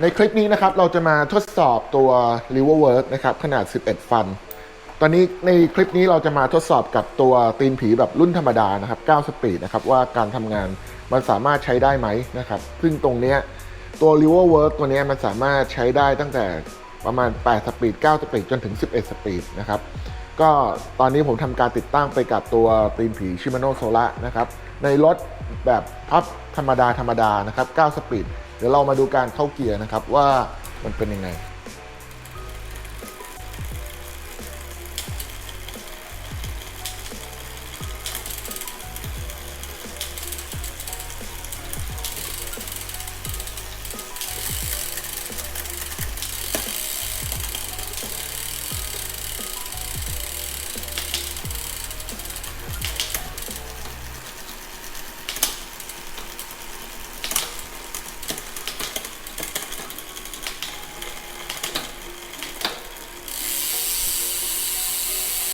ในคลิปนี้นะครับเราจะมาทดสอบตัว r i v e r w o r k นะครับขนาด 11 ฟัน ตอนนี้ในคลิปนี้เราจะมาทดสอบกับตัวตีนผีแบบรุ่นธรรมดานะครับ 9 สปีดนะครับว่าการทำงานมันสามารถใช้ได้ไหมนะครับ ซึ่งตรงนี้ตัว r i v e r w o r k ตัวนี้มันสามารถใช้ได้ตั้งแต่ประมาณ 8 สปีด 9 สปีดจนถึง 11 สปีดนะครับ ก็ตอนนี้ผมทำการติดตั้งไปกับตัวตีนผีชิมาโนโซล่านะครับในรถแบบพับธรรมดาธรรมดานะครับ 9 สปีด เดี๋ยวเรามาดูการเข้าเกียร์นะครับว่ามันเป็นยังไง